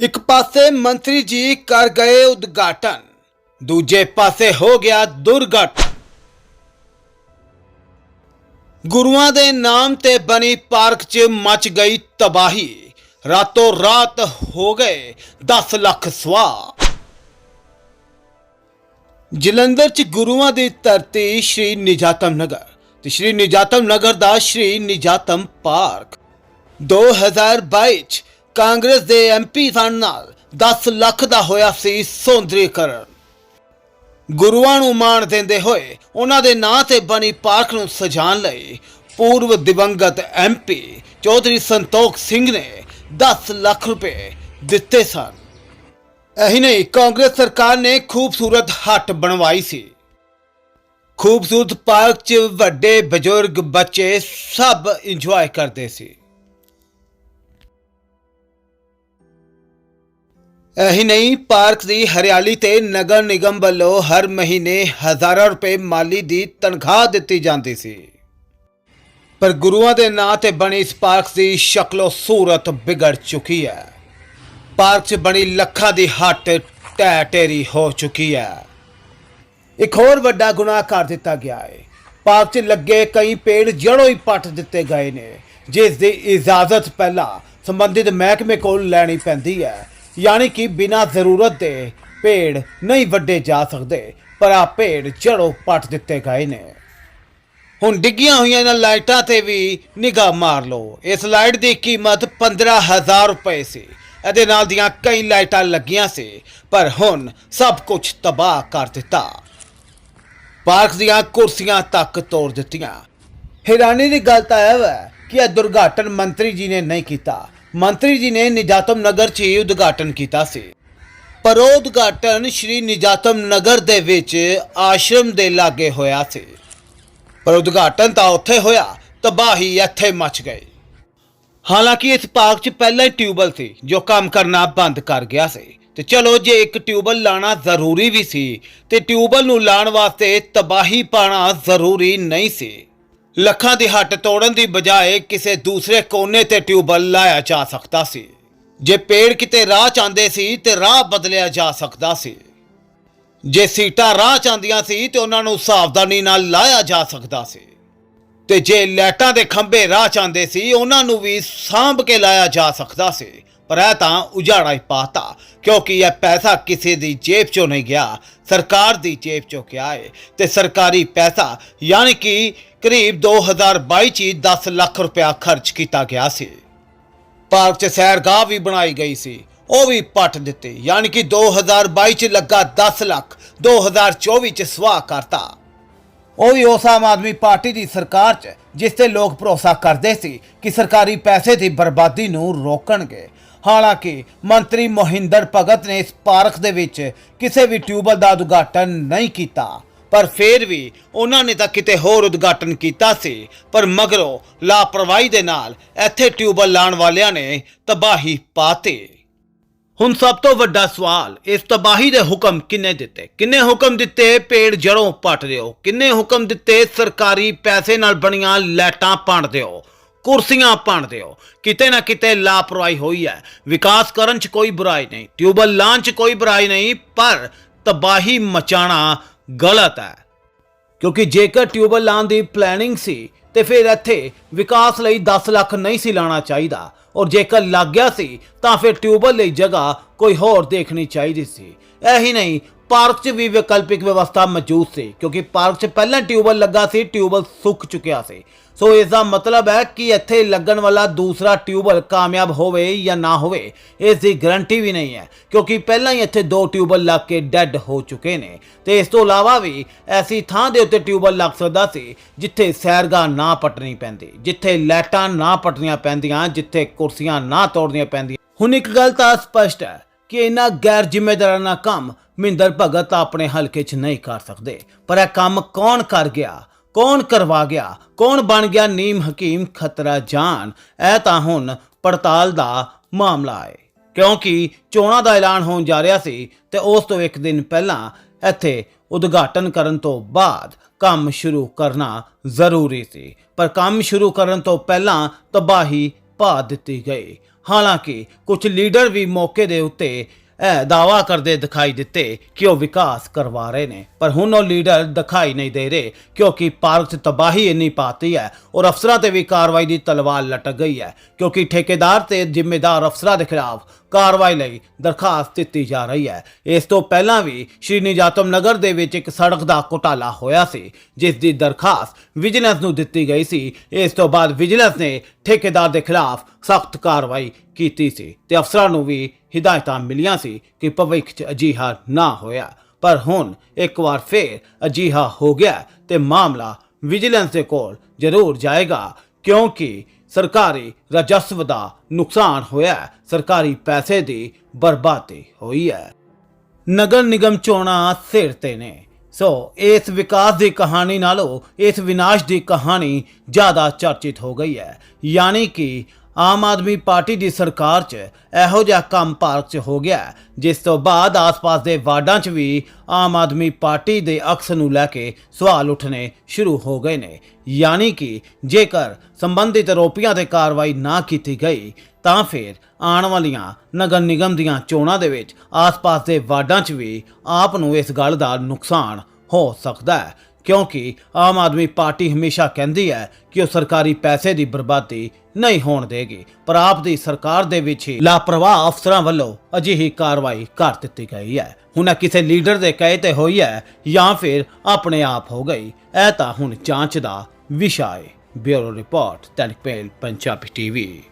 ਇੱਕ ਪਾਸੇ ਮੰਤਰੀ ਜੀ ਕਰ ਗਏ ਉਦਘਾਟਨ, ਦੂਜੇ ਪਾਸੇ ਹੋ ਗਿਆ ਦੁਰਘਟਨਾ। ਗੁਰੂਆਂ ਦੇ ਨਾਮ ਤੇ ਬਣੀ ਪਾਰਕ 'ਚ ਮਚ ਗਈ ਤਬਾਹੀ, ਰਾਤੋਂ ਰਾਤ ਹੋ ਗਏ 10 ਲੱਖ ਸਵਾਹ। ਜਲੰਧਰ 'ਚ ਗੁਰੂਆਂ ਦੀ ਧਰਤੀ ਸ਼੍ਰੀ ਨਿਜਾਤਮ ਨਗਰ ਤੇ ਸ਼੍ਰੀ ਨਿਜਾਤਮ ਨਗਰ ਦਾ ਸ਼੍ਰੀ ਨਿਜਾਤਮ ਪਾਰਕ। 2022 'ਚ ਕਾਂਗਰਸ ਦੇ ਐਮਪੀ ਸਨ ਨਾਲ 10 ਲੱਖ ਦਾ ਹੋਇਆ ਸੀ ਸੌਂਦਰੀਕਰਨ। ਗੁਰੂਆਂ ਨੂੰ ਮਾਣ ਦਿੰਦੇ ਹੋਏ ਉਹਨਾਂ ਦੇ ਨਾਂ ਤੇ ਬਣੀ ਪਾਰਕ ਨੂੰ ਸਜਾਉਣ ਲਈ ਪੂਰਵ ਦਿਵੰਗਤ ਐਮਪੀ ਚੌਧਰੀ ਸੰਤੋਖ ਸਿੰਘ ਨੇ 10 ਲੱਖ ਰੁਪਏ ਦਿੱਤੇ ਸਨ। ਇਹੀ ਨਹੀਂ, ਕਾਂਗਰਸ ਸਰਕਾਰ ਨੇ ਖੂਬਸੂਰਤ ਹੱਟ ਬਣਵਾਈ ਸੀ। ਖੂਬਸੂਰਤ ਪਾਰਕ 'ਚ ਵੱਡੇ ਬਜ਼ੁਰਗ ਬੱਚੇ ਸਭ ਇੰਜੋਏ ਕਰਦੇ ਸੀ। ਇਹੀ ਨਹੀਂ, ਪਾਰਕ ਦੀ ਹਰਿਆਲੀ ਤੇ ਨਗਰ ਨਿਗਮ ਵੱਲੋਂ ਹਰ ਮਹੀਨੇ ਹਜ਼ਾਰਾਂ ਰੁਪਏ ਮਾਲੀ ਦੀ ਤਨਖਾਹ ਦਿੱਤੀ ਜਾਂਦੀ ਸੀ। ਪਰ ਗੁਰੂਆਂ ਦੇ ਨਾਂ ਤੇ ਬਣੀ ਇਸ ਪਾਰਕ ਦੀ ਸ਼ਕਲੋ ਸੂਰਤ ਵਿਗੜ ਚੁੱਕੀ ਹੈ। ਪਾਰਕ 'ਚ ਬਣੀ ਲੱਖਾਂ ਦੀ ਹੱਟ ਢਹਿ ਢੇਰੀ ਹੋ ਚੁੱਕੀ ਹੈ। ਇੱਕ ਹੋਰ ਵੱਡਾ ਗੁਨਾਹ ਕਰ ਦਿੱਤਾ ਗਿਆ ਹੈ। ਪਾਰਕ 'ਚ ਲੱਗੇ ਕਈ ਪੇੜ ਜੜੋਂ ਹੀ ਪੱਟ ਦਿੱਤੇ ਗਏ ਨੇ, ਜਿਸ ਦੀ ਇਜਾਜ਼ਤ ਪਹਿਲਾਂ ਸੰਬੰਧਿਤ ਮਹਿਕਮੇ ਕੋਲ ਲੈਣੀ ਪੈਂਦੀ ਹੈ। ਯਾਨੀ ਕਿ ਬਿਨਾਂ ਜ਼ਰੂਰਤ ਦੇ ਪੇੜ ਨਹੀਂ ਵੱਡੇ ਜਾ ਸਕਦੇ, ਪਰ ਆ ਪੇੜ ਜੜੋਂ ਪੱਟ ਦਿੱਤੇ ਗਏ ਨੇ। ਹੁਣ ਡਿੱਗੀਆਂ ਹੋਈਆਂ ਇਹਨਾਂ ਲਾਈਟਾਂ ਤੇ ਵੀ ਨਿਗਾਹ ਮਾਰ ਲਓ। ਇਸ ਲਾਈਟ ਦੀ ਕੀਮਤ 15000 ਰੁਪਏ ਸੀ। ਇਹਦੇ ਨਾਲ ਦੀਆਂ ਕਈ ਲਾਈਟਾਂ ਲੱਗੀਆਂ ਸੀ, ਪਰ ਹੁਣ ਸਭ ਕੁਝ ਤਬਾਹ ਕਰ ਦਿੱਤਾ। ਪਾਰਕ ਦੀਆਂ ਕੁਰਸੀਆਂ ਤੱਕ ਤੋੜ ਦਿੱਤੀਆਂ। ਹੈਰਾਨੀ ਦੀ ਗੱਲ ਤਾਂ ਇਹ ਹੈ ਕਿ ਇਹ ਦੁਰਘਾਟਨ ਮੰਤਰੀ ਜੀ ਨੇ ਨਹੀਂ ਕੀਤਾ। ਮੰਤਰੀ ਜੀ ਨੇ ਨਿਜਾਤਮ ਨਗਰ 'ਚ ਹੀ ਉਦਘਾਟਨ ਕੀਤਾ ਸੀ। ਪਰ ਉਹ ਉਦਘਾਟਨ ਸ਼੍ਰੀ ਨਿਜਾਤਮ ਨਗਰ ਦੇ ਵਿੱਚ ਆਸ਼ਰਮ ਦੇ ਲਾਗੇ ਹੋਇਆ ਸੀ। ਪਰ ਉਦਘਾਟਨ ਤਾਂ ਉੱਥੇ ਹੋਇਆ, ਤਬਾਹੀ ਇੱਥੇ ਮਚ ਗਈ। ਹਾਲਾਂਕਿ ਇਸ ਪਾਰਕ 'ਚ ਪਹਿਲਾਂ ਹੀ ਟਿਊਬਲ ਸੀ, ਜੋ ਕੰਮ ਕਰਨਾ ਬੰਦ ਕਰ ਗਿਆ ਸੀ। ਤੇ ਚਲੋ ਜੇ ਇੱਕ ਟਿਊਬਲ ਲਾਣਾ ਜ਼ਰੂਰੀ ਵੀ ਸੀ, ਤੇ ਟਿਊਬਲ ਨੂੰ ਲਾਣ ਵਾਸਤੇ ਤਬਾਹੀ ਪਾਣਾ ਜ਼ਰੂਰੀ ਨਹੀਂ ਸੀ। ਲੱਖਾਂ ਦੀ ਹੱਟ ਤੋੜਨ ਦੀ ਬਜਾਏ ਕਿਸੇ ਦੂਸਰੇ ਕੋਨੇ ਤੇ ਟਿਊਬਲ ਲਾਇਆ ਜਾ ਸਕਦਾ ਸੀ। ਜੇ ਪੇੜ ਕਿਤੇ ਰਾਹ ਚਾਹੁੰਦੇ ਸੀ ਤੇ ਰਾਹ ਬਦਲਿਆ ਜਾ ਸਕਦਾ ਸੀ। ਜੇ ਸੀਟਾਂ ਰਾਹ ਚਾਹੁੰਦੀਆਂ ਸੀ ਤੇ ਉਹਨਾਂ ਨੂੰ ਸਾਵਧਾਨੀ ਨਾਲ ਲਾਇਆ ਜਾ ਸਕਦਾ ਸੀ। ਤੇ ਜੇ ਲਾਈਟਾਂ ਦੇ ਖੰਭੇ ਰਾਹ ਚਾਹੁੰਦੇ ਸੀ, ਉਹਨਾਂ ਨੂੰ ਵੀ ਸਾਂਭ ਕੇ ਲਾਇਆ ਜਾ ਸਕਦਾ ਸੀ। ਪਰ ਇਹ ਤਾਂ ਉਜਾੜਾ ਹੀ ਪਾਤਾ, ਕਿਉਂਕਿ ਇਹ ਪੈਸਾ ਕਿਸੇ ਦੀ ਜੇਬ ਚੋਂ ਨਹੀਂ ਗਿਆ। ਸਰਕਾਰ ਦੀ ਜੇਬ ਚੋਂ ਗਿਆ ਹੈ ਤੇ ਸਰਕਾਰੀ ਪੈਸਾ, ਯਾਨੀ ਕਿ ਕਰੀਬ 2022 ਚ ਹੀ 10 ਲੱਖ ਰੁਪਇਆ ਖਰਚ ਕੀਤਾ ਗਿਆ ਸੀ। ਪਾਰਕ 'ਚ ਸੈਰਗਾਹ ਵੀ ਬਣਾਈ ਗਈ ਸੀ। ਉਹ ਵੀ ਪੱਟ ਦਿੱਤੇ, ਯਾਨੀ ਕਿ 2022 ਚ ਲੱਗਾ 10 ਲੱਖ 2024 ਚ ਸਵਾਹ ਕਰਤਾ। ਉਹ ਵੀ ਉਸ ਆਮ ਆਦਮੀ ਪਾਰਟੀ ਦੀ ਸਰਕਾਰ 'ਚ, ਜਿਸ ਤੇ ਲੋਕ ਭਰੋਸਾ ਕਰਦੇ ਸੀ ਕਿ ਸਰਕਾਰੀ ਪੈਸੇ ਦੀ ਬਰਬਾਦੀ ਨੂੰ ਰੋਕਣਗੇ। ਹਾਲਾਂਕਿ ਮੰਤਰੀ ਮੋਹਿੰਦਰ ਭਗਤ ਨੇ ਇਸ ਪਾਰਕ ਦੇ ਵਿੱਚ ਕਿਸੇ ਵੀ ਟਿਊਬਲ ਦਾ ਉਦਘਾਟਨ ਨਹੀਂ ਕੀਤਾ। ਪਰ ਫਿਰ ਵੀ ਉਹਨਾਂ ਨੇ ਤਾਂ ਕਿਤੇ ਹੋਰ ਉਦਘਾਟਨ ਕੀਤਾ ਸੀ। ਪਰ ਮਗਰੋਂ ਲਾਪਰਵਾਹੀ ਦੇ ਨਾਲ ਇੱਥੇ ਟਿਊਬਲ ਲਾਉਣ ਵਾਲਿਆਂ ਨੇ ਤਬਾਹੀ ਪਾਤੀ। ਹੁਣ ਸਭ ਤੋਂ ਵੱਡਾ ਸਵਾਲ, ਇਸ ਤਬਾਹੀ ਦੇ ਹੁਕਮ ਕਿੰਨੇ ਦਿੱਤੇ? ਕਿੰਨੇ ਹੁਕਮ ਦਿੱਤੇ? ਪੇੜ ਜੜੋਂ ਪੱਟ ਦਿਓ। ਕਿੰਨੇ ਹੁਕਮ ਦਿੱਤੇ? ਸਰਕਾਰੀ ਪੈਸੇ ਨਾਲ ਬਣੀਆਂ ਲੈਟਾਂ ਪਾਣ ਦਿਓ। ਕੁਰਸੀਆਂ ਪਾਣ ਦਿਓ। ਕਿਤੇ ਨਾ ਕਿਤੇ ਲਾਪਰਵਾਹੀ ਹੋਈ ਹੈ। ਵਿਕਾਸ ਕਰਨ 'ਚ ਕੋਈ ਬੁਰਾਈ ਨਹੀਂ। ਟਿਊਬਲ ਲਾਂਚ 'ਚ ਕੋਈ ਬੁਰਾਈ ਨਹੀਂ, ਪਰ ਤਬਾਹੀ ਮਚਾਣਾ ਗਲਤ ਹੈ। ਕਿਉਂਕਿ ਜੇਕਰ ਟਿਊਬਲ ਲਾਉਣ ਦੀ ਪਲੈਨਿੰਗ ਸੀ, ਤੇ ਫਿਰ ਇੱਥੇ ਵਿਕਾਸ ਲਈ 10 ਲੱਖ ਨਹੀਂ ਸੀ ਲਾਣਾ ਚਾਹੀਦਾ। ਔਰ ਜੇਕਰ ਲੱਗ ਗਿਆ ਸੀ, ਤਾਂ ਫਿਰ ਟਿਊਬਲ ਲਈ ਜਗ੍ਹਾ ਕੋਈ ਹੋਰ ਦੇਖਣੀ ਚਾਹੀਦੀ ਸੀ। ਇਹੀ ਨਹੀਂ, ਪਾਰਕ 'ਚ ਵੀ ਵਿਕਲਪਿਕ ਵਿਵਸਥਾ ਮੌਜੂਦ ਸੀ, ਕਿਉਂਕਿ ਪਾਰਕ 'ਚ ਪਹਿਲਾਂ ਟਿਊਬਲ ਲੱਗਾ ਸੀ ਟਿਊਬਲ ਸੁੱਕ ਚੁੱਕਿਆ ਸੀ। ਸੋ ਇਸ ਦਾ ਮਤਲਬ ਹੈ ਕਿ ਇੱਥੇ ਲੱਗਣ ਵਾਲਾ ਦੂਸਰਾ ਟਿਊਬਲ ਕਾਮਯਾਬ ਹੋਵੇ ਜਾਂ ਨਾ ਹੋਵੇ ਇਸ ਦੀ ਗਾਰੰਟੀ ਵੀ ਨਹੀਂ ਹੈ, ਕਿਉਂਕਿ ਪਹਿਲਾਂ ਹੀ ਇੱਥੇ ਦੋ ਟਿਊਬਲ ਲੱਗ ਕੇ ਡੈੱਡ ਹੋ ਚੁੱਕੇ ਨੇ। ਤੇ ਇਸ ਤੋਂ ਇਲਾਵਾ ਵੀ ਐਸੀ ਥਾਂ ਦੇ ਉੱਤੇ ਟਿਊਬਲ ਲੱਗ ਸਕਦਾ ਸੀ ਜਿੱਥੇ ਸੈਰਗਾ ਨਾ ਪਟਣੀ ਪੈਂਦੀ, ਜਿੱਥੇ ਲਾਈਟਾਂ ਨਾ ਪਟਣੀਆਂ ਪੈਂਦੀਆਂ, ਜਿੱਥੇ ਕੁਰਸੀਆਂ ਨਾ ਤੋੜਨੀਆਂ ਪੈਂਦੀਆਂ। ਹੁਣ ਇੱਕ ਗੱਲ ਤਾਂ ਸਪਸ਼ਟ ਹੈ ਕਿ ਇਹਨਾਂ ਗੈਰ ਜ਼ਿੰਮੇਦਾਰਾਨਾ ਕੰਮ ਮਹਿੰਦਰ ਭਗਤ ਆਪਣੇ ਹਲਕੇ 'ਚ ਨਹੀਂ ਕਰ ਸਕਦੇ, ਪਰ ਇਹ ਕੰਮ ਕੌਣ ਕਰ ਗਿਆ? ਕੌਣ ਕਰਵਾ ਗਿਆ? ਕੌਣ ਬਣ ਗਿਆ ਨੀਮ ਹਕੀਮ ਖਤਰਾ ਜਾਨ? ਇਹ ਤਾਂ ਹੁਣ ਪੜਤਾਲ ਦਾ ਮਾਮਲਾ ਹੈ। ਕਿਉਂਕਿ ਚੋਣਾਂ ਦਾ ਐਲਾਨ ਹੋਣ ਜਾ ਰਿਹਾ ਸੀ ਤੇ ਉਸ ਤੋਂ ਇੱਕ ਦਿਨ ਪਹਿਲਾਂ ਇੱਥੇ ਉਦਘਾਟਨ ਕਰਨ ਤੋਂ ਬਾਅਦ ਕੰਮ ਸ਼ੁਰੂ ਕਰਨਾ ਜ਼ਰੂਰੀ ਸੀ। ਪਰ ਕੰਮ ਸ਼ੁਰੂ ਕਰਨ ਤੋਂ ਪਹਿਲਾਂ ਤਬਾਹੀ ਪਾ ਦਿੱਤੀ ਗਈ। ਹਾਲਾਂਕਿ ਕੁਝ ਲੀਡਰ ਵੀ ਮੌਕੇ ਦੇ ਉੱਤੇ ਇਹ ਦਾਵਾ ਕਰਦੇ ਦਿਖਾਈ ਦਿੱਤੇ ਕਿ ਉਹ ਵਿਕਾਸ ਕਰਵਾ ਰਹੇ ਨੇ। ਪਰ ਹੁਣ ਉਹ ਲੀਡਰ ਦਿਖਾਈ ਨਹੀਂ ਦੇ ਰਹੇ, ਕਿਉਂਕਿ ਪਾਰਕ 'ਚ ਤਬਾਹੀ ਇੰਨੀ ਪਾਤੀ ਹੈ ਔਰ ਅਫਸਰਾਂ ਤੇ ਵੀ ਕਾਰਵਾਈ ਦੀ ਤਲਵਾਰ ਲਟਕ ਗਈ ਹੈ ਕਿਉਂਕਿ ਠੇਕੇਦਾਰ ਤੇ ਜ਼ਿੰਮੇਦਾਰ ਅਫਸਰਾਂ ਦੇ ਖਿਲਾਫ ਕਾਰਵਾਈ ਲਈ ਦਰਖਾਸਤ ਦਿੱਤੀ ਜਾ ਰਹੀ ਹੈ। ਇਸ ਤੋਂ ਪਹਿਲਾਂ ਵੀ ਸ਼੍ਰੀ ਨਿਜਾਤਮ ਨਗਰ ਦੇ ਵਿੱਚ ਇੱਕ ਸੜਕ ਦਾ ਘੁਟਾਲਾ ਹੋਇਆ ਸੀ, ਜਿਸ ਦੀ ਦਰਖਾਸਤ ਵਿਜੀਲੈਂਸ ਨੂੰ ਦਿੱਤੀ ਗਈ ਸੀ। ਇਸ ਤੋਂ ਬਾਅਦ ਵਿਜੀਲੈਂਸ ਨੇ ਠੇਕੇਦਾਰ ਦੇ ਖਿਲਾਫ ਸਖਤ ਕਾਰਵਾਈ ਕੀਤੀ ਸੀ ਤੇ ਅਫਸਰਾਂ ਨੂੰ ਵੀ ਹਿਦਾਇਤਾਂ ਮਿਲੀਆਂ ਸੀ ਕਿ ਭਵਿੱਖ 'ਚ ਅਜਿਹਾ ਨਾ ਹੋਇਆ। ਪਰ ਹੁਣ ਇੱਕ ਵਾਰ ਫੇਰ ਅਜਿਹਾ ਹੋ ਗਿਆ ਤੇ ਮਾਮਲਾ ਵਿਜੀਲੈਂਸ ਦੇ ਕੋਲ ਜ਼ਰੂਰ ਜਾਏਗਾ, ਕਿਉਂਕਿ ਸਰਕਾਰੀ ਰਾਜਸਵ ਦਾ ਨੁਕਸਾਨ ਹੋਇਆ ਹੈ, ਸਰਕਾਰੀ ਪੈਸੇ ਦੀ ਬਰਬਾਦੀ ਹੋਈ ਹੈ। ਨਗਰ ਨਿਗਮ ਚੋਣਾਂ ਸਿਰ ਤੇ ਨੇ। ਸੋ ਇਸ ਵਿਕਾਸ ਦੀ ਕਹਾਣੀ ਨਾਲੋਂ ਇਸ ਵਿਨਾਸ਼ ਦੀ ਕਹਾਣੀ ਜ਼ਿਆਦਾ ਚਰਚਿਤ ਹੋ ਗਈ ਹੈ। ਯਾਨੀ ਕਿ ਆਮ ਆਦਮੀ ਪਾਰਟੀ ਦੀ ਸਰਕਾਰ 'ਚ ਇਹੋ ਜਿਹਾ ਕੰਮ ਭਾਰਤ 'ਚ ਹੋ ਗਿਆ ਜਿਸ ਤੋਂ ਬਾਅਦ ਆਸ-ਪਾਸ ਦੇ ਵਾਰਡਾਂ 'ਚ ਵੀ ਆਮ ਆਦਮੀ ਪਾਰਟੀ ਦੇ ਅਕਸ ਨੂੰ ਲੈ ਕੇ ਸਵਾਲ ਉੱਠਣੇ ਸ਼ੁਰੂ ਹੋ ਗਏ ਨੇ। ਯਾਨੀ ਕਿ ਜੇਕਰ ਸੰਬੰਧਿਤ ਆਰੋਪੀਆਂ ਤੇ ਕਾਰਵਾਈ ਨਾ ਕੀਤੀ ਗਈ, ਤਾਂ ਫਿਰ ਆਉਣ ਵਾਲੀਆਂ ਨਗਰ ਨਿਗਮ ਦੀਆਂ ਚੋਣਾਂ ਦੇ ਵਿੱਚ ਆਸ-ਪਾਸ ਦੇ ਵਾਰਡਾਂ 'ਚ ਵੀ ਆਪ ਨੂੰ ਇਸ ਗੱਲ ਦਾ ਨੁਕਸਾਨ ਹੋ ਸਕਦਾ ਹੈ। ਕਿਉਂਕਿ ਆਮ ਆਦਮੀ ਪਾਰਟੀ ਹਮੇਸ਼ਾ ਕਹਿੰਦੀ ਹੈ ਕਿ ਉਹ ਸਰਕਾਰੀ ਪੈਸੇ ਦੀ ਬਰਬਾਦੀ ਨਹੀਂ ਹੋਣ ਦੇਗੀ, ਪਰ ਆਪ ਦੀ ਸਰਕਾਰ ਦੇ ਵਿੱਚ ਹੀ ਲਾਪਰਵਾਹ ਅਫਸਰਾਂ ਵੱਲੋਂ ਅਜਿਹੀ ਕਾਰਵਾਈ ਕਰ ਦਿੱਤੀ ਗਈ ਹੈ। ਹੁਣ ਇਹ ਕਿਸੇ ਲੀਡਰ ਦੇ ਕਹੇ ਤੇ ਹੋਈ ਹੈ ਜਾਂ ਫਿਰ ਆਪਣੇ ਆਪ ਹੋ ਗਈ, ਇਹ ਤਾਂ ਹੁਣ ਜਾਂਚ ਦਾ ਵਿਸ਼ਾ ਹੈ। ਬਿਊਰੋ ਰਿਪੋਰਟ ਤਨਕਪੇਲ ਪੰਜਾਬੀ ਟੀਵੀ।